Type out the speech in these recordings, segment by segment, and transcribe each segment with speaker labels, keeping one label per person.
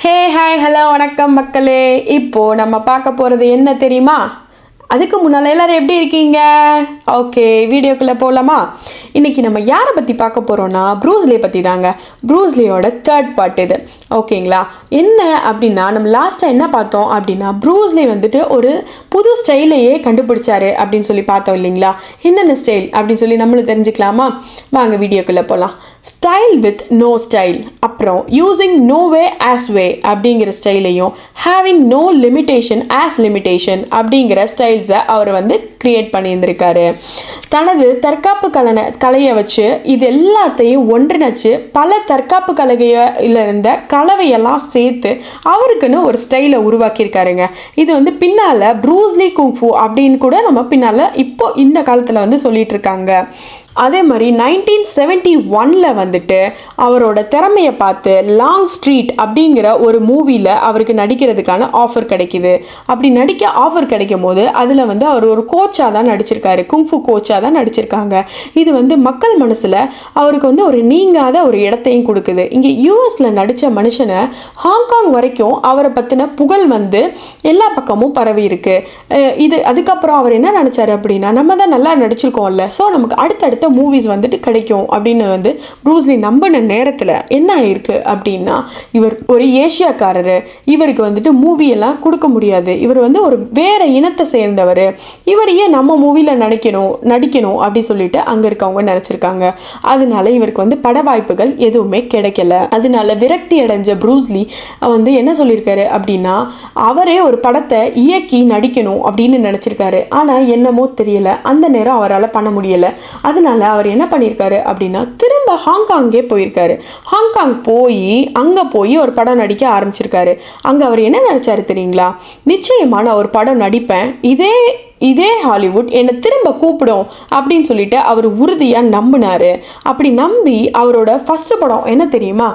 Speaker 1: Hey hi hello வணக்கம் மக்களே. இப்போது நம்ம பார்க்க போகிறது என்ன தெரியுமா? அதுக்கு முன்னால் எல்லோரும் எப்படி இருக்கீங்க? ஓகே வீடியோக்குள்ளே போகலாமா இன்றைக்கி நம்ம யாரை பற்றி பார்க்க போகிறோன்னா ப்ரூஸ்லே பற்றி தாங்க. ப்ரூஸ்லியோட தேர்ட் பார்ட் இது. ஓகேங்களா என்ன அப்படின்னா நம்ம லாஸ்ட்டாக என்ன பார்த்தோம் அப்படின்னா ப்ரூஸ்லே வந்துட்டு ஒரு புது ஸ்டைலையே கண்டுபிடிச்சாரு அப்படின்னு சொல்லி பார்த்தோம் இல்லைங்களா? என்னென்ன ஸ்டைல் அப்படின்னு சொல்லி நம்மளும் தெரிஞ்சுக்கலாமா? வாங்க வீடியோக்குள்ளே போகலாம் ஸ்டைல் வித் நோ ஸ்டைல் அப்புறம் using no way as way அப்படிங்கிற ஸ்டைலையும் having no limitation as limitation அப்படிங்கிற ஸ்டைல்ஸை அவர் வந்து கிரியேட் பண்ணியிருந்திருக்காரு. தனது தற்காப்பு கலனை கலையை வச்சு இது எல்லாத்தையும் ஒன்றிணைச்சு பல தற்காப்பு கலகையில் இருந்த கலவையெல்லாம் சேர்த்து அவருக்குன்னு ஒரு ஸ்டைலை உருவாக்கியிருக்காருங்க. இது வந்து பின்னால் ப்ரூஸ்லி குங்ஃபு அப்படின்னு கூட நம்ம பின்னால் இப்போ இந்த காலத்தில் வந்து சொல்லிட்டு இருக்காங்க. அதே மாதிரி நைன்டீன் செவன்ட்டி ஒனில் வந்துட்டு அவரோட திறமையை பார்த்து லாங் ஸ்ட்ரீட் அப்படிங்கிற ஒரு மூவியில் அவருக்கு நடிக்கிறதுக்கான ஆஃபர் கிடைக்குது. அப்படி நடிக்க ஆஃபர் கிடைக்கும் போது அதில் வந்து அவர் ஒரு கோச்சாக தான் நடிச்சிருக்காரு. குங்ஃபு கோச்சாக தான் நடிச்சிருக்காங்க. இது வந்து மக்கள் மனசில் அவருக்கு வந்து ஒரு நீங்காத ஒரு இடத்தையும் கொடுக்குது. இங்கே யூஎஸில் நடித்த மனுஷனை ஹாங்காங் வரைக்கும் அவரை பற்றின புகழ் வந்து எல்லா பக்கமும் பரவி இருக்கு. இது அதுக்கப்புறம் அவர் என்ன நினச்சாரு அப்படின்னா நம்ம தான் நல்லா நடிச்சிருக்கோம்ல. ஸோ நமக்கு அடுத்தடுத்து மூவிஸ் வந்துட்டு கிடைக்கும் அப்படின்னு வந்து ப்ரூஸ்லி நம்பின நேரத்தில் என்ன ஆயிருக்கு அப்படின்னா இவர் ஒரு ஏஷியாக்காரர். இவருக்கு வந்துட்டு மூவி எல்லாம் கொடுக்க முடியாது. இவர் வந்து ஒரு வேற இனத்தை சேர்ந்தவர். இவர் ஏன் நம்ம மூவியில் நடிக்கணும் நடிக்கணும் அப்படி சொல்லிட்டு அங்கே இருக்கவங்க நினச்சிருக்காங்க. அதனால இவருக்கு வந்து பட வாய்ப்புகள் எதுவுமே கிடைக்கல. அதனால விரக்தி அடைஞ்ச ப்ரூஸ்லி வந்து என்ன சொல்லியிருக்காரு அப்படின்னா அவரே ஒரு படத்தை இயக்கி நடிக்கணும் அப்படின்னு நினச்சிருக்காரு. ஆனால் என்னமோ தெரியல. அந்த நேரம் அவரால் பண்ண முடியலை. அதனால அவர் என்ன பண்ணியிருக்காரு அப்படின்னா திரும்ப ஹாங்காங்கே போயிருக்காரு. ஹாங்காங் போய் அங்கே போய் ஒரு படம் நடிக்க ஆரம்பிச்சிருக்காரு. அங்கே அவர் என்ன நினச்சாரு தெரியுங்களா? நிச்சயமாக நான் ஒரு படம் நடிப்பேன். இதே இதே ஹாலிவுட் என்னை திரும்ப கூப்பிடும் அப்படின்னு சொல்லிட்டு அவர் உறுதியாக நம்பினாரு. அப்படி நம்பி அவரோட ஃபஸ்ட்டு படம் என்ன தெரியுமா?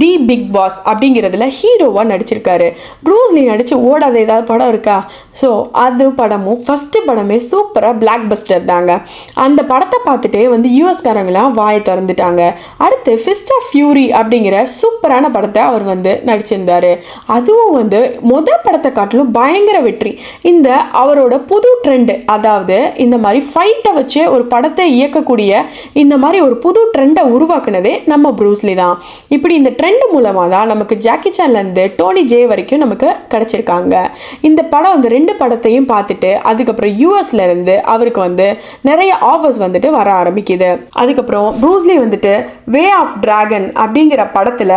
Speaker 1: தி பிக் பாஸ் அப்படிங்கிறதுல ஹீரோவாக நடிச்சிருக்காரு. ப்ரூஸ்லி நடித்து ஓடாத ஏதாவது படம் இருக்கா? ஸோ அது படமும் ஃபஸ்ட்டு படமே சூப்பராக பிளாக் பஸ்டர் தாங்க. அந்த படத்தை பார்த்துட்டே வந்து யூஎஸ்காரங்களாம் வாயை திறந்துட்டாங்க. அடுத்து ஃபிஸ்ட் ஆஃப் ஃபியூரி அப்படிங்கிற சூப்பரான படத்தை அவர் வந்து நடிச்சிருந்தார். அதுவும் வந்து மொதல் படத்தை காட்டிலும் பயங்கர வெற்றி. இந்த அவரோட புது ட்ரெண்டு அதாவது இந்த மாதிரி ஃபைட்டை வச்சு ஒரு படத்தை இயக்கக்கூடிய இந்த மாதிரி ஒரு புது ட்ரெண்டை உருவாக்குனதே நம்ம ப்ரூஸ்லி தான். இப்படி இந்த ட்ரெண்ட் மூலமாக தான் நமக்கு ஜாக்கி சான்லேருந்து டோனி ஜே வரைக்கும் நமக்கு கிடச்சிருக்காங்க. இந்த படம் வந்து ரெண்டு படத்தையும் பார்த்துட்டு அதுக்கப்புறம் யூஎஸ்லேருந்து அவருக்கு வந்து நிறைய ஆஃபர்ஸ் வந்துட்டு வர ஆரம்பிக்குது. அதுக்கப்புறம் ப்ரூஸ்லி வந்துட்டு வே ஆஃப் டிராகன் அப்படிங்கிற படத்தில்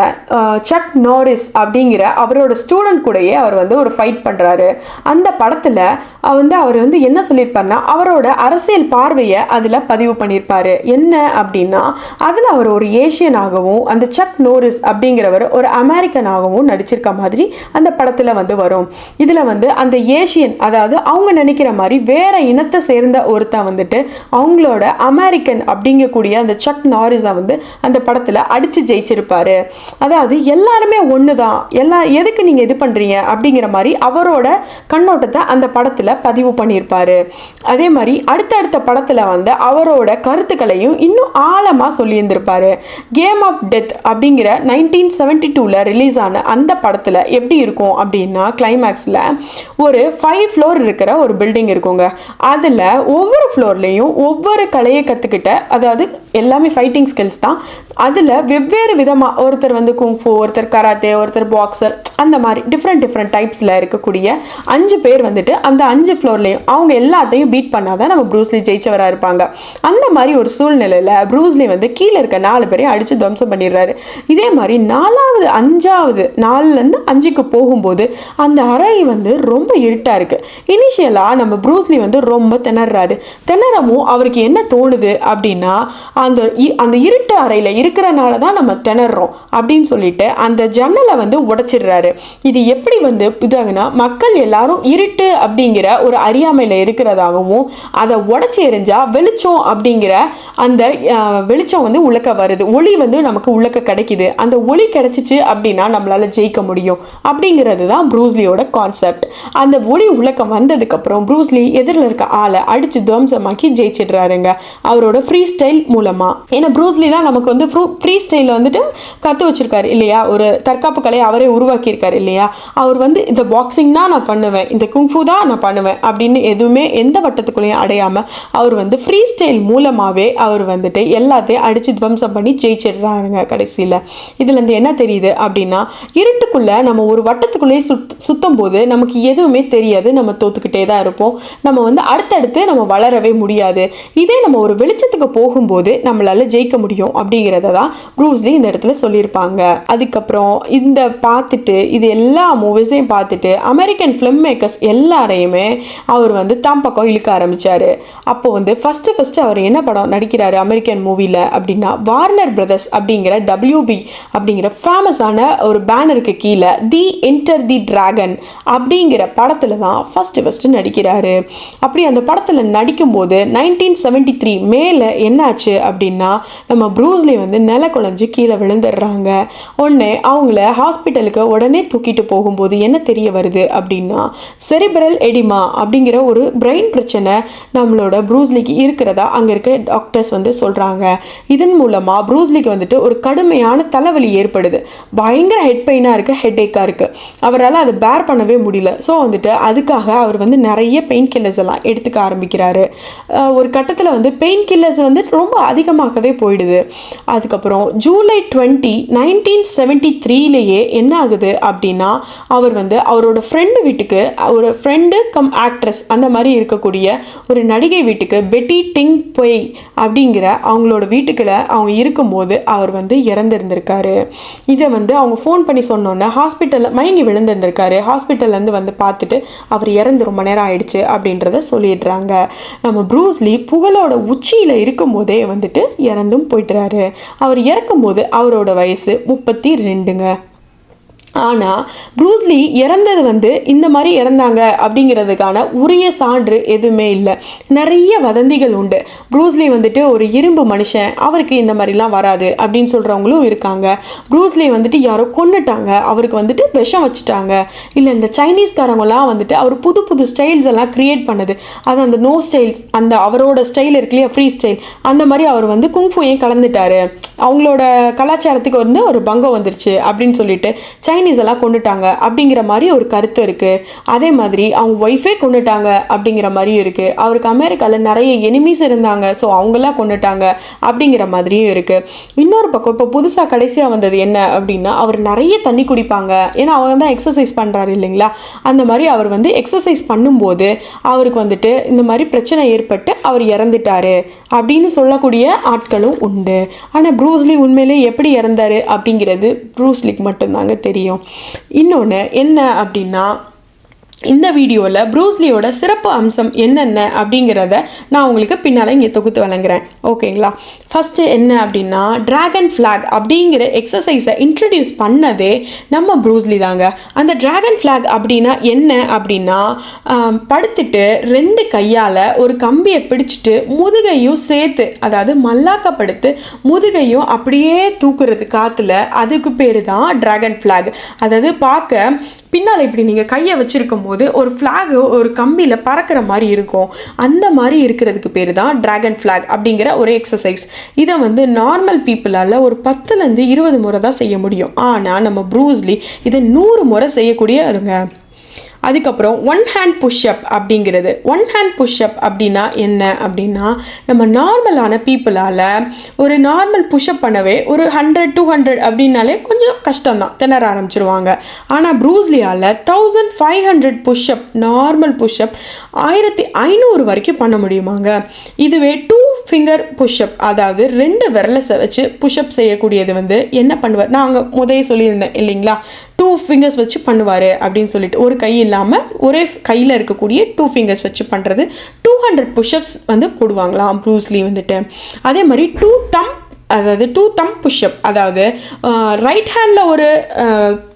Speaker 1: சக் நோரிஸ் அப்படிங்கிற அவரோட ஸ்டூடெண்ட் கூடயே அவர் வந்து ஒரு ஃபைட் பண்ணுறாரு அந்த படத்தில் வந்து அவர் வந்து என்ன சொல்லியிருப்பார்னா அவரோட அரசியல் பார்வையை அதில் பதிவு பண்ணியிருப்பாரு. என்ன அப்படின்னா அதில் அவர் ஒரு ஏஷியனாகவும் அந்த சக் நோரிஸ் அப்படிங்கிறவர் ஒரு அமெரிக்கனாகவும் நடிச்சிருக்க மாதிரி அந்த படத்தில் வந்து வரும். இதில் வந்து அந்த ஏஷியன் அதாவது அவங்க நினைக்கிற மாதிரி வேற இனத்தை சேர்ந்த ஒருத்தன் வந்துட்டு அவங்களோட அமெரிக்கன் அப்படிங்கக்கூடிய அந்த சக் நாரிஸை வந்து அந்த படத்தில் அடித்து ஜெயிச்சிருப்பாரு. அதாவது எல்லாருமே ஒன்று தான் எல்லா எதுக்கு நீங்கள் இது பண்ணுறீங்க அப்படிங்கிற மாதிரி அவரோட கண்ணோட்டத்தை அந்த படத்தில் பதிவு பண்ணியிருப்பாரு. அதே மாதிரி அடுத்தடுத்த படத்தில் வந்து அவரோட கருத்துக்களையும் இன்னும் ஆழமாக சொல்லியிருந்திருப்பார். கேம் ஆஃப் டெத் அப்படிங்கிற நைன்டீன் செவன்டி டூவில் ரிலீஸ் ஆன அந்த படத்தில் எப்படி இருக்கும் அப்படின்னா கிளைமேக்ஸில் ஒரு ஃபைவ் ஃப்ளோர் இருக்கிற ஒரு பில்டிங் இருக்குங்க. அதில் ஒவ்வொரு ஃப்ளோர்லேயும் ஒவ்வொரு கலையை கற்றுக்கிட்ட அதாவது எல்லாமே ஃபைட்டிங் ஸ்கில்ஸ் தான். அதில் வெவ்வேறு விதமாக ஒருத்தர் வந்து குங்ஃபு ஒருத்தர் கராத்தே ஒருத்தர் பாக்ஸர் அந்த மாதிரி டிஃப்ரெண்ட் டிஃப்ரெண்ட் டைப்ஸில் இருக்கக்கூடிய அஞ்சு பேர் வந்துட்டு அந்த அஞ்சு ஃப்ளோர்லேயும் அவங்க எல்லாத்தையும் பீட் பண்ணாதான் நம்ம ப்ரூஸ்லி ஜெயிச்சவராக இருப்பாங்க. அந்த மாதிரி ஒரு சூழ்நிலையில் ப்ரூஸ்லி வந்து கீழே இருக்க நாலு பேரையும் அடித்து துவம்சம் பண்ணிடுறாரு. இதே மாதிரி நாலாவது அஞ்சாவது நாலுலேருந்து அஞ்சுக்கு போகும்போது அந்த அறை வந்து ரொம்ப இருட்டாக இருக்குது இனிஷியலாக நம்ம ப்ரூஸ்லி வந்து ரொம்ப திணறாரு. திணறமும் அவருக்கு என்ன தோணுது அப்படின்னா அந்த இ- அந்த இருட்டு அறையில் இருக்கிறனால தான் நம்ம திணறோம் அப்படின்னு சொல்லிட்டு அந்த ஜன்னலை வந்து உடைச்சிடுறாரு. இது எப்படி வந்து இதாகுனா மக்கள் எல்லாரும் இருட்டு அப்படிங்கிற ஒரு அறியாமை நிலைமையில் இருக்கிறதாகவும் அதை உடச்சி எரிஞ்சால் வெளிச்சம் அப்படிங்கிற அந்த வெளிச்சம் வந்து உள்ளக்க வருது. ஒளி வந்து நமக்கு உள்ளக்க கிடைக்குது. அந்த ஒளி கிடைச்சிச்சு அப்படின்னா நம்மளால ஜெயிக்க முடியும். அப்படிங்கிறது தான் ப்ரூஸ்லியோட கான்செப்ட். அந்த ஒளி உள்ளக்க வந்ததுக்கப்புறம் ப்ரூஸ்லி எதிரில் இருக்க ஆளை அடிச்சு துவம்சமாக்கி ஜெயிச்சிடுறாருங்க. அவரோட ஃப்ரீ ஸ்டைல் மூலமாக ஏன்னா ப்ரூஸ்லி தான் நமக்கு வந்து ஃப்ரீ ஸ்டைலில் வந்துட்டு கற்று வச்சுருக்காரு இல்லையா? ஒரு தற்காப்பு கலையை அவரே உருவாக்கியிருக்காரு இல்லையா? அவர் வந்து இந்த பாக்ஸிங் தான் நான் பண்ணுவேன். இந்த குங்ஃபு தான் நான் பண்ணுவேன். அப்படின்னு எதுவுமே எந்த வட்டத்துக்குள்ளேயும் அடையாமல் அவர் வந்து ஃப்ரீ ஸ்டைல் மூலமாகவே அவர் வந்துட்டு எல்லாத்தையும் அடித்து துவம்சம் பண்ணி ஜெயிச்சிடுறாருங்க கடைசியில். இதுலேருந்து என்ன தெரியுது அப்படின்னா இருட்டுக்குள்ளே நம்ம ஒரு வட்டத்துக்குள்ளேயே சுத் சுத்தம் போது நமக்கு எதுவுமே தெரியாது. நம்ம தோத்துக்கிட்டே தான் இருப்போம். நம்ம வந்து அடுத்தடுத்து நம்ம வளரவே முடியாது. இதே நம்ம ஒரு வெளிச்சத்துக்கு போகும்போது நம்மளால் ஜெயிக்க முடியும் அப்படிங்கிறத தான் ப்ரூஸ்லி இந்த இடத்துல சொல்லியிருப்பாங்க. அதுக்கப்புறம் இந்த பார்த்துட்டு இது எல்லா மூவிஸையும் பார்த்துட்டு அமெரிக்கன் ஃபிலிம் மேக்கர்ஸ் எல்லாரையுமே அவர் வந்து தாம் பக்கம் இழுக்க ஆரம்பித்தார் அப்போ வந்து ஃபஸ்ட்டு ஃபஸ்ட்டு அவர் என்ன படம் நடிக்கிறாரு அமெரிக்கன் மூவியில் அப்படின்னா வார்னர் பிரதர்ஸ் அப்படிங்கிற டபிள்யூபி அப்படிங்கிற ஃபேமஸான ஒரு பேனருக்கு கீழே தி என்டர் தி டிராகன் அப்படிங்கிற படத்தில் தான் ஃபஸ்ட்டு ஃபஸ்ட்டு நடிக்கிறாரு. அப்படி அந்த படத்தில் நடிக்கும்போது நைன்டீன் செவன்டி த்ரீ மேலே என்னாச்சு அப்படின்னா நம்ம ப்ரூஸ்லி வந்து நில குழஞ்சி கீழே விழுந்துடுறாங்க. உடனே அவங்கள ஹாஸ்பிட்டலுக்கு உடனே தூக்கிட்டு போகும்போது என்ன தெரிய வருது அப்படின்னா செரிபரல் எடிமா அப்படிங்கிற ஒரு பிரெயின் பிரச்சனை நம்மளோட ப்ரூஸ்லிக்கு இருக்கிறதா? அங்கே இருக்க டாக்டர்ஸ் வந்து சொல்கிறாங்க இதன் மூலமாக ப்ரூஸ்லிக்கு வந்துட்டு ஒரு கடுமையான தலைவலி ஏற்படுது. பயங்கர ஹெட் பெயினாக இருக்குது ஹெட்ஏக்காக இருக்குது அவரால் அதை பேர் பண்ணவே முடியல. ஸோ வந்துட்டு அதுக்காக அவர் வந்து நிறைய பெயின் கில்லர்ஸ் எல்லாம் எடுத்துக்க ஆரம்பிக்கிறாரு. ஒரு கட்டத்தில் வந்து பெயின் கில்லர்ஸ் வந்து ரொம்ப அதிகமாகவே போயிடுது. அதுக்கப்புறம் ஜூலை டுவெண்ட்டி நைன்டீன் செவன்ட்டி த்ரீலேயே என்ன ஆகுது அப்படின்னா அவர் வந்து அவரோட ஃப்ரெண்டு வீட்டுக்கு ஒரு ஃப்ரெண்டு கம் ஆக்ட்ரஸ் அந்த அந்த மாதிரி இருக்கக்கூடிய ஒரு நடிகை வீட்டுக்கு பெட்டி டிங் பொய் அப்படிங்கிற அவங்களோட வீட்டுக்குள்ள அவங்க இருக்கும்போது அவர் வந்து இறந்துருந்திருக்காரு. இதை வந்து அவங்க ஃபோன் பண்ணி சொன்னோன்னே ஹாஸ்பிட்டலில் மயங்கி விழுந்திருந்திருக்காரு. ஹாஸ்பிட்டல்லேருந்து வந்து பார்த்துட்டு அவர் இறந்து ரொம்ப நேரம் ஆயிடுச்சு அப்படின்றத சொல்லிடுறாங்க. நம்ம ப்ரூஸ்லி புகழோட உச்சியில் இருக்கும்போதே வந்துட்டு இறந்தும் போயிட்டுறாரு அவர் இறக்கும்போது அவரோட வயசு முப்பத்தி ரெண்டுங்க. ஆனால் ப்ரூஸ்லி இறந்தது வந்து இந்த மாதிரி இறந்தாங்க அப்படிங்கிறதுக்கான உரிய சான்று எதுவுமே இல்லை. நிறைய வதந்திகள் உண்டு. ப்ரூஸ்லி வந்துட்டு ஒரு இரும்பு மனுஷன் அவருக்கு இந்த மாதிரிலாம் வராது அப்படின்னு சொல்கிறவங்களும் இருக்காங்க. ப்ரூஸ்லி வந்துட்டு யாரோ கொண்டுட்டாங்க அவருக்கு வந்துட்டு விஷம் வச்சுட்டாங்க. இல்லை இந்த சைனீஸ்காரங்களாம் வந்துட்டு அவர் புது புது ஸ்டைல்ஸ் எல்லாம் க்ரியேட் பண்ணுது. அது அந்த நோ ஸ்டைல்ஸ் அந்த அவரோட ஸ்டைல் இருக்கு இல்லையா ஃப்ரீ ஸ்டைல் அந்த மாதிரி அவர் வந்து குங்ஃபூயும் கலந்துட்டார். அவங்களோட கலாச்சாரத்துக்கு வந்து ஒரு பங்கம் வந்துருச்சு அப்படின்னு சொல்லிட்டு சைனீஸ் எல்லாம் கொண்டுட்டாங்க அப்படிங்கிற மாதிரி ஒரு கருத்து இருக்குது அதே மாதிரி அவங்க ஒய்ஃபே கொண்டுட்டாங்க அப்படிங்கிற மாதிரியும் இருக்குது அவருக்கு அமெரிக்காவில் நிறைய எனிமீஸ் இருந்தாங்க. ஸோ அவங்களாம் கொண்டுட்டாங்க அப்படிங்கிற மாதிரியும் இருக்குது இன்னொரு பக்கம் இப்போ புதுசாக கடைசியாக வந்தது என்ன அப்படின்னா அவர் நிறைய தண்ணி குடிப்பாங்க. ஏன்னா அவங்க தான் எக்ஸசைஸ் பண்ணுறாரு இல்லைங்களா? அந்த மாதிரி அவர் வந்து எக்ஸசைஸ் பண்ணும்போது அவருக்கு வந்துட்டு இந்த மாதிரி பிரச்சனை ஏற்பட்டு அவர் இறந்துட்டாரு அப்படின்னு சொல்லக்கூடிய ஆட்களும் உண்டு. ஆனால் ப்ரூஸ்லி உண்மையிலே எப்படி இறந்தாரு அப்படிங்கிறது ப்ரூஸ்லிக்கு மட்டும்தாங்க தெரியும். இன்னொன்று என்ன அப்படின்னா இந்த வீடியோவில் ப்ரூஸ்லியோட சிறப்பு அம்சம் என்னென்ன அப்படிங்கிறத நான் உங்களுக்கு பின்னால் இங்கே தொகுத்து வழங்குறேன். ஓகேங்களா? ஃபஸ்ட்டு என்ன அப்படின்னா டிராகன் ஃப்ளாக் அப்படிங்கிற எக்ஸசைஸை இன்ட்ரடியூஸ் பண்ணதே நம்ம ப்ரூஸ்லி தாங்க. அந்த ட்ராகன் ஃப்ளாக் அப்படின்னா என்ன அப்படின்னா படுத்துட்டு ரெண்டு கையால் ஒரு கம்பியை பிடிச்சிட்டு முதுகையும் சேர்த்து அதாவது மல்லாக்கப்படுத்து முதுகையும் அப்படியே தூக்குறது காற்றுல அதுக்கு பேர் தான் டிராகன் ஃப்ளாக் அதாவது பார்க்க பின்னால் இப்படி நீங்கள் கையை வச்சுருக்கும் போது ஒரு ஃப்ளாகு ஒரு கம்பியில் பறக்கிற மாதிரி இருக்கும். அந்த மாதிரி இருக்கிறதுக்கு பேர் தான் ட்ராகன் ஃப்ளாக் அப்படிங்கிற ஒரு எக்ஸசைஸ் இதை வந்து நார்மல் பீப்புளால் ஒரு பத்துலேருந்து இருபது முறை தான் செய்ய முடியும். ஆனால் நம்ம ப்ரூஸ்லி இதை நூறு முறை செய்யக்கூடியவருங்க அதுக்கப்புறம் ஒன் ஹேண்ட் புஷ்அப் அப்படிங்கிறது. ஒன் ஹேண்ட் புஷ்அப் அப்படின்னா என்ன? அப்படின்னா நம்ம நார்மலான பீப்புளால் ஒரு நார்மல் புஷ்அப் பண்ணவே ஒரு ஹண்ட்ரட் டூ ஹண்ட்ரட் அப்படின்னாலே கொஞ்சம் கஷ்டம்தான். திணற ஆரம்பிச்சிருவாங்க. ஆனால் ப்ரூஸ்லியால் thousand five hundred pushup normal pushup ஆயிரத்தி ஐநூறு வரைக்கும் பண்ண முடியுமாங்க? இதுவே டூ ஃபிங்கர் புஷ்அப் அதாவது ரெண்டு விரலை வச்சு புஷ்அப் செய்யக்கூடியது வந்து என்ன பண்ணுவார்? நான் அங்கே முதைய சொல்லியிருந்தேன் இல்லைங்களா? ஃபிங்கர்ஸ் வச்சு பண்ணுவார் அப்படின்னு சொல்லிட்டு ஒரு கை இல்லாமல் ஒரே கையில் இருக்கக்கூடிய டூ ஃபிங்கர்ஸ் வச்சு பண்ணுறது டூ ஹண்ட்ரட் புஷ்அப்ஸ் வந்து போடுவாங்களாம் ப்ரூஸ்லி வந்துட்டு. அதே மாதிரி டூ தம் அதாவது டூ தம்ப் புஷ்அப் அதாவது ரைட் ஹேண்டில் ஒரு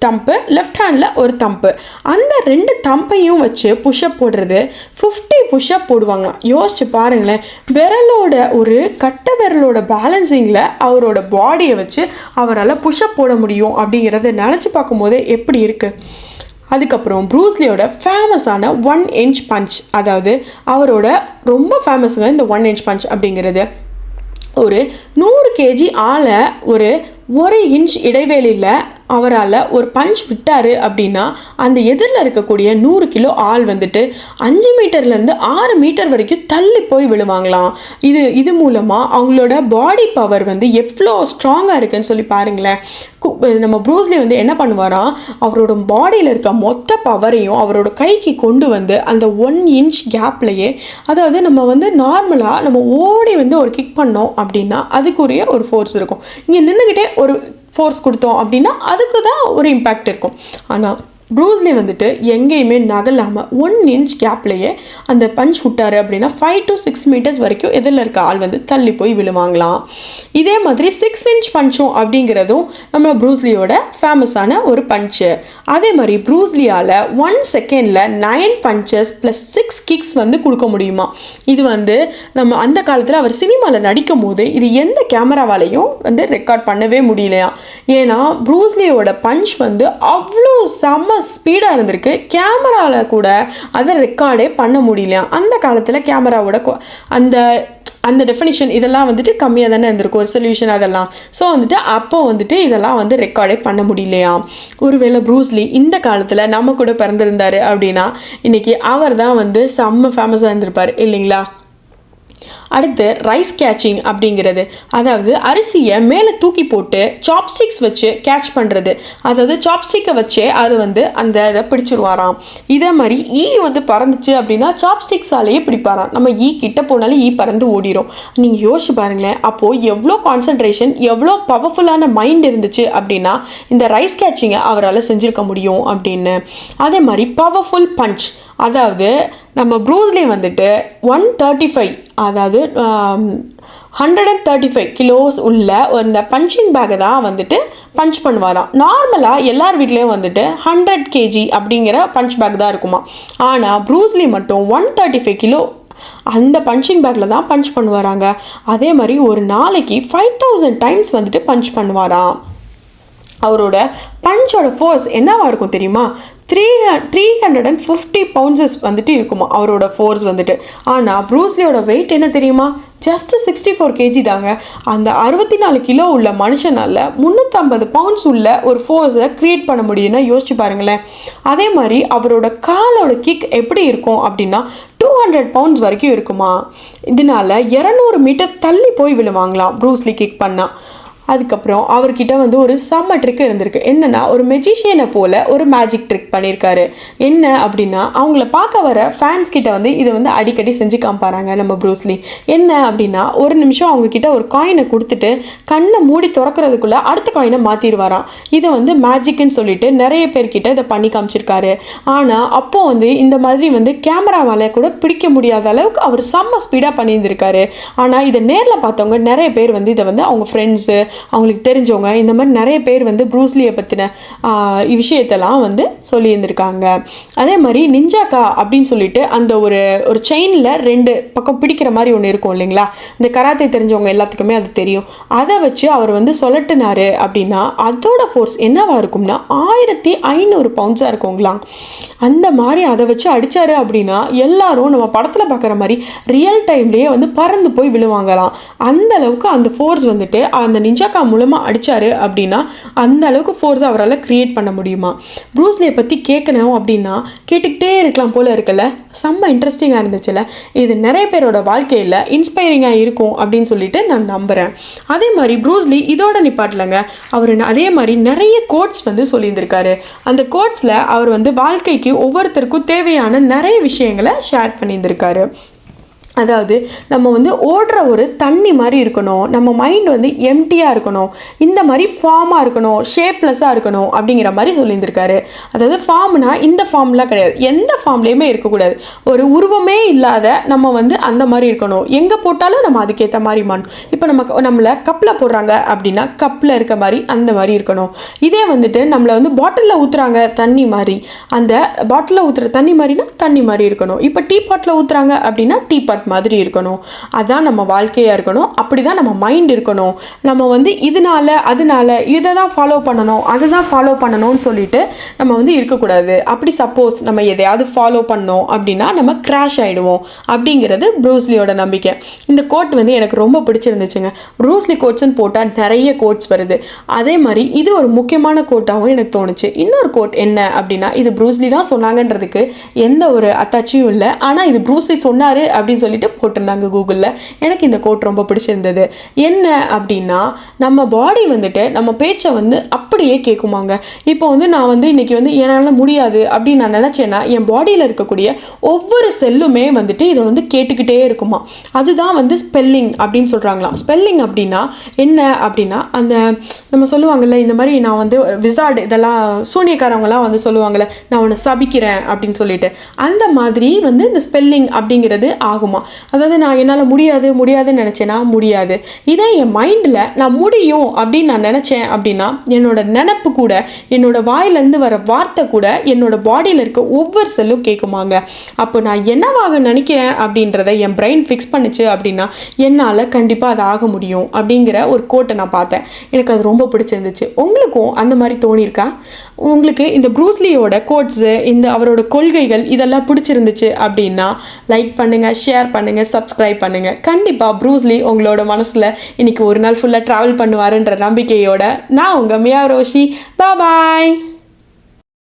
Speaker 1: தம்பு லெஃப்ட் ஹேண்டில் ஒரு தம்பு அந்த ரெண்டு தம்பையும் வச்சு புஷ்அப் போடுறது ஃபிஃப்டி புஷ்அப் போடுவாங்களாம். யோசிச்சு பாருங்களேன். விரலோட ஒரு கட்ட விரலோட பேலன்சிங்கில் அவரோட பாடியை வச்சு அவரால் புஷ்அப் போட முடியும் அப்படிங்கிறத நினச்சி பார்க்கும்போது எப்படி இருக்குது அதுக்கப்புறம் ப்ரூஸ்லியோட ஃபேமஸான ஒன் இன்ச் பஞ்ச் அதாவது அவரோட ரொம்ப ஃபேமஸுங்க இந்த ஒன் இன்ச் பஞ்ச் அப்படிங்கிறது. ஒரு நூறு கேஜி ஆளை ஒரு ஒரு இன்ச் இடைவெளியில் அவரால் ஒரு பஞ்ச் விட்டார் அப்படின்னா அந்த எதிரில் இருக்கக்கூடிய நூறு கிலோ ஆள் வந்துட்டு அஞ்சு மீட்டர்லேருந்து ஆறு மீட்டர் வரைக்கும் தள்ளி போய் விழுவாங்களாம். இது இது மூலமாக அவங்களோட பாடி பவர் வந்து எவ்வளோ ஸ்ட்ராங்காக இருக்குன்னு சொல்லி பாருங்களேன். கு- நம்ம ப்ரூஸ்லி வந்து என்ன பண்ணுவாராம் அவரோட பாடியில் இருக்க மொத்த பவரையும் அவரோட கைக்கு கொண்டு வந்து அந்த ஒன் இன்ச் கேப்லையே அதாவது நம்ம வந்து நார்மலாக நம்ம ஓடி வந்து ஒரு கிக் பண்ணோம் அப்படின்னா அதுக்குரிய ஒரு ஃபோர்ஸ் இருக்கும். இங்கே நின்றுக்கிட்டே ஒரு ஃபோர்ஸ் கொடுத்தோம் அப்படின்னா அதுக்கு தான் ஒரு இம்பேக்ட் இருக்கும். ஆனால் ப்ரூஸ்லி வந்துட்டு எங்கேயுமே நகலாமல் ஒன் இன்ச் கேப்லேயே அந்த பஞ்ச் விட்டாரு அப்படின்னா ஃபைவ் டு சிக்ஸ் மீட்டர்ஸ் வரைக்கும் எதில் இருக்க ஆள் வந்து தள்ளி போய் விழுவாங்களாம். இதே மாதிரி சிக்ஸ் இன்ச் பஞ்சும் அப்படிங்கிறதும் நம்ம ப்ரூஸ்லியோட ஃபேமஸான ஒரு பஞ்சு அதே மாதிரி ப்ரூஸ்லியால் ஒன் செகண்டில் nine punches plus six kicks வந்து கொடுக்க முடியுமா? இது வந்து நம்ம அந்த காலத்தில் அவர் சினிமாவில் நடிக்கும் போது இது எந்த கேமராவாலையும் வந்து ரெக்கார்ட் பண்ணவே முடியலையா ஏன்னா ப்ரூஸ்லியோட பஞ்ச் வந்து அவ்வளோ செம்ம ஸ்பீடாக இருந்திருக்கு. கேமராவில் கூட அதை ரெக்கார்டே பண்ண முடியலையா அந்த காலத்தில் கேமராவோட அந்த அந்த டெஃபினிஷன் இதெல்லாம் வந்துட்டு கம்மியாக தானே இருந்திருக்கும். ஒரு சொல்யூஷன் அதெல்லாம். ஸோ வந்துட்டு அப்போ வந்துட்டு இதெல்லாம் வந்து ரெக்கார்டே பண்ண முடியலையா? ஒருவேளை ப்ரூஸ்லி இந்த காலத்தில் நம்ம கூட பிறந்திருந்தார் அப்படின்னா இன்னைக்கு அவர் தான் வந்து செம்ம ஃபேமஸாக இருந்திருப்பார். இல்லைங்களா? அடுத்து ரைஸ் கேட்சிங் அப்படிங்கிறது. அதாவது அரிசியை மேலே தூக்கி போட்டு சாப்ஸ்டிக்ஸ் வச்சு கேட்ச் பண்ணுறது அதாவது சாப்ஸ்டிக்கை வச்சே அது வந்து அந்த இதை பிடிச்சிருவாராம். இதே மாதிரி ஈ வந்து பறந்துச்சு அப்படின்னா சாப்ஸ்டிக்ஸாலேயே பிடிப்பாராம். நம்ம ஈ கிட்ட போனாலும் ஈ பறந்து ஓடிரும். நீங்கள் யோசிச்சு பாருங்களேன். அப்போது எவ்வளோ கான்சன்ட்ரேஷன் எவ்வளோ பவர்ஃபுல்லான மைண்ட் இருந்துச்சு அப்படின்னா இந்த ரைஸ் கேட்சிங்கை அவரால் செஞ்சுருக்க முடியும் அப்படின்னு. அதே மாதிரி பவர்ஃபுல் பஞ்ச் அதாவது நம்ம ப்ரூஸ்லி வந்துட்டு ஒன் தேர்ட்டி ஃபைவ் அதாவது hundred and thirty five kilos உள்ள அந்த பஞ்சிங் பேக்கை தான் வந்துட்டு பஞ்ச் பண்ணுவாராம். நார்மலாக எல்லார் வீட்லேயும் வந்துட்டு ஹண்ட்ரட் கேஜி அப்படிங்கிற பஞ்ச் பேக் தான் இருக்குமா ஆனால் ப்ரூஸ்லி மட்டும் ஒன் தேர்ட்டி ஃபைவ் கிலோ அந்த பஞ்சிங் பேக்கில் தான் பஞ்ச் பண்ணுவாராங்க. அதே மாதிரி ஒரு நாளைக்கு ஃபைவ் தௌசண்ட் டைம்ஸ் வந்துட்டு பஞ்ச் பண்ணுவாராம். அவரோட பஞ்சோட ஃபோர்ஸ் என்னவாக இருக்கும் தெரியுமா? Three three hundred and fifty pounds வந்துட்டு இருக்குமா? அவரோட ஃபோர்ஸ் வந்துட்டு. ஆனால் ப்ரூஸ்லியோட வெயிட் என்ன தெரியுமா? ஜஸ்ட் சிக்ஸ்டி ஃபோர் கேஜி தாங்க. அந்த அறுபத்தி நாலு கிலோ உள்ள மனுஷனால் முந்நூற்றம்பது பவுண்ட்ஸ் உள்ள ஒரு ஃபோர்ஸை க்ரியேட் பண்ண முடியும்னா யோசிச்சு பாருங்களேன். அதே மாதிரி அவரோட காலோட கிக் எப்படி இருக்கும் அப்படின்னா டூ ஹண்ட்ரட் பவுண்ட்ஸ் வரைக்கும் இருக்குமா? இதனால இரநூறு மீட்டர் தள்ளி போய் விழுவாங்களாம் ப்ரூஸ்லி கிக் பண்ணால் அதுக்கப்புறம் அவர்கிட்ட வந்து ஒரு செம்ம ட்ரிக் இருந்திருக்கு. என்னென்னா ஒரு மெஜிஷியனை போல் ஒரு மேஜிக் ட்ரிக் பண்ணியிருக்காரு. என்ன அப்படின்னா அவங்கள பார்க்க வர ஃபேன்ஸ் கிட்ட வந்து இதை வந்து அடிக்கடி செஞ்சு காமிப்பாராங்க நம்ம ப்ரூஸ்லி என்ன அப்படின்னா ஒரு நிமிஷம் அவங்கக்கிட்ட ஒரு காயினை கொடுத்துட்டு கண்ணை மூடி திறக்கிறதுக்குள்ளே அடுத்த காயினை மாற்றிடுவாராம் இதை வந்து மேஜிக்னு சொல்லிட்டு நிறைய பேர்கிட்ட இதை பண்ணி காமிச்சிருக்காரு. ஆனால் அப்போது வந்து இந்த மாதிரி வந்து கேமராவால் கூட பிடிக்க முடியாத அளவுக்கு அவர் செம்ம ஸ்பீடாக பண்ணியிருந்திருக்காரு. ஆனால் இதை நேரில் பார்த்தவங்க நிறைய பேர் வந்து இதை வந்து அவங்க ஃப்ரெண்ட்ஸு அவங்களுக்கு தெரிஞ்சவங்க இந்த மாதிரி நிறைய பேர் வந்து ப்ரூஸ்லியை பற்றின விஷயத்தெல்லாம் வந்து சொல்லியிருந்திருக்காங்க. அதே மாதிரி நிஞ்சாக்கா அப்படின்னு சொல்லிட்டு அந்த ஒரு ஒரு செயினில் ரெண்டு பக்கம் பிடிக்கிற மாதிரி ஒன்று இருக்கும் இல்லைங்களா? இந்த கராத்தே தெரிஞ்சவங்க எல்லாத்துக்குமே அது தெரியும். அதை வச்சு அவர் வந்து சொல்லட்டுனாரு அப்படின்னா அதோட ஃபோர்ஸ் என்னவாக இருக்கும்னா ஆயிரத்தி ஐநூறு பவுண்ட்ஸாக இருக்குங்களாம். அந்த மாதிரி அதை வச்சு அடித்தாரு அப்படின்னா எல்லாரும் நம்ம படத்தில் பார்க்குற மாதிரி ரியல் டைம்லேயே வந்து பறந்து போய் விழுவாங்களாம். அந்த அளவுக்கு அந்த ஃபோர்ஸ் வந்துட்டு அந்த நிஞ்சாக்கா மூலமாக அடித்தார் அப்படின்னா அந்த அளவுக்கு ஃபோர்ஸ் அவரால் க்ரியேட் பண்ண முடியுமா? ப்ரூஸ்லியை பற்றி கேட்கணும் அப்படின்னா கேட்டுக்கிட்டே இருக்கலாம் போல் இருக்குல்ல. செம்ம இன்ட்ரெஸ்டிங்காக இருந்துச்சுல்ல. இது நிறைய பேரோட வாழ்க்கையில் இன்ஸ்பைரிங்காக இருக்கும் அப்படின்னு சொல்லிட்டு நான் நம்புகிறேன் அதே மாதிரி ப்ரூஸ்லி இதோட நிப்பாட்டலங்க. அவர் அதே மாதிரி நிறைய கோட்ஸ் வந்து சொல்லியிருந்திருக்காரு. அந்த கோட்ஸில் அவர் வந்து வாழ்க்கைக்கு ஒவ்வொருத்தருக்கும் தேவையான நிறைய விஷயங்களை ஷேர் பண்ணியிருந்திருக்காரு. அதாவது நம்ம வந்து ஓடுற ஒரு தண்ணி மாதிரி இருக்கணும். நம்ம மைண்ட் வந்து எம்டியாக இருக்கணும். இந்த மாதிரி ஃபார்மாக இருக்கணும். ஷேப்லெஸ்ஸாக இருக்கணும் அப்படிங்கிற மாதிரி சொல்லியிருந்திருக்காரு. அதாவது ஃபார்ம்னா இந்த ஃபார்ம்லாம் கிடையாது. எந்த ஃபார்ம்லேயுமே இருக்கக்கூடாது. ஒரு உருவமே இல்லாத நம்ம வந்து அந்த மாதிரி இருக்கணும். எங்கே போட்டாலும் நம்ம அதுக்கேற்ற மாதிரி மாறணும் இப்போ நம்ம நம்மளை கப்பில் போடுறாங்க அப்படின்னா கப்பில் இருக்க மாதிரி அந்த மாதிரி இருக்கணும். இதே வந்துட்டு நம்மளை வந்து பாட்டிலில் ஊற்றுறாங்க தண்ணி மாதிரி. அந்த பாட்டிலில் ஊற்றுற தண்ணி மாதிரினா தண்ணி மாதிரி இருக்கணும். இப்போ டீ பாட்டில் ஊற்றுறாங்க அப்படின்னா டீ பாட் மாதிரி இருக்கணும். அதுதான் நம்ம வாழ்க்கையாக இருக்கணும். அப்படி தான் நம்ம மைண்ட் இருக்கணும். நம்ம வந்து இதனால அதனால இதை தான் ஃபாலோ பண்ணணும். அதை தான் ஃபாலோ பண்ணணும்னு சொல்லிட்டு நம்ம வந்து இருக்கக்கூடாது. அப்படி சப்போஸ் நம்ம எதையாவது ஃபாலோ பண்ணோம் அப்படின்னா நம்ம கிராஷ் ஆகிடுவோம் அப்படிங்கிறது ப்ரூஸ்லியோட நம்பிக்கை. இந்த கோட் வந்து எனக்கு ரொம்ப பிடிச்சிருந்துச்சுங்க. ப்ரூஸ்லி கோட்ஸ்னு போட்டால் நிறைய கோட்ஸ் வருது. அதே மாதிரி இது ஒரு முக்கியமான கோட்டாகவும் எனக்கு தோணுச்சு. இன்னொரு கோட் என்ன அப்படின்னா இது ப்ரூஸ்லி தான் சொன்னாங்கன்றதுக்கு எந்த ஒரு அத்தாச்சியும் இல்லை. ஆனால் இது ப்ரூஸ்லி சொன்னார் அப்படின்னு சொல்லி சொல்லிட்டு போட்டிருந்தாங்க கூகுளில். எனக்கு இந்த கோட் ரொம்ப பிடிச்சிருந்தது. என்ன அப்படின்னா நம்ம பாடி வந்துட்டு நம்ம பேச்சை வந்து அப்படியே கேட்குமாங்க இப்போ வந்து நான் வந்து இன்னைக்கு வந்து என்னால் முடியாது அப்படின்னு நான் நினச்சேன்னா என் பாடியில் இருக்கக்கூடிய ஒவ்வொரு செல்லுமே வந்துட்டு இதை வந்து கேட்டுக்கிட்டே இருக்குமா. அதுதான் வந்து ஸ்பெல்லிங் அப்படின்னு சொல்கிறாங்களாம் ஸ்பெல்லிங் அப்படின்னா என்ன அப்படின்னா அந்த நம்ம சொல்லுவாங்கல்ல இந்த மாதிரி நான் வந்து விசார்டு இதெல்லாம் சூனியக்காரவங்களாம் வந்து சொல்லுவாங்கல்ல நான் உன்னை சபிக்கிறேன் அப்படின்னு சொல்லிட்டு. அந்த மாதிரி வந்து இந்த ஸ்பெல்லிங் அப்படிங்கிறது ஆகுமா. அதாவது நான் என்னால் முடியாது முடியாதுன்னு நினச்சேன்னா முடியாது. இதே என் மைண்டில் நான் முடியும் அப்படின்னு நான் நினச்சேன் அப்படின்னா என்னோட நினப்பு கூட என்னோட வாயிலேருந்து வர வார்த்தை கூட என்னோட பாடியில் இருக்க ஒவ்வொரு செல்லும் கேட்குமாங்க அப்போ நான் என்னவாக நினைக்கிறேன் அப்படின்றத என் பிரெயின் ஃபிக்ஸ் பண்ணுச்சு அப்படின்னா என்னால் கண்டிப்பாக அது ஆக முடியும் அப்படிங்கிற ஒரு கோட்டை நான் பார்த்தேன். எனக்கு அது ரொம்ப பிடிச்சிருந்துச்சு. உங்களுக்கும் அந்த மாதிரி தோணியிருக்கா? உங்களுக்கு இந்த ப்ரூஸ்லியோட கோட்ஸு இந்த அவரோட கொள்கைகள் இதெல்லாம் பிடிச்சிருந்துச்சு அப்படின்னா லைக் பண்ணுங்கள் ஷேர் பண்ணுங்கள் சப்ஸ்கிரைப் பண்ணுங்கள் கண்டிப்பாக ப்ரூஸ்லி உங்களோட மனசில் இன்றைக்கி ஒரு நாள் ஃபுல்லாக ட்ராவல் பண்ணுவாருன்ற நம்பிக்கையோட நான் உங்கள் மியா ரோஷி. பாய்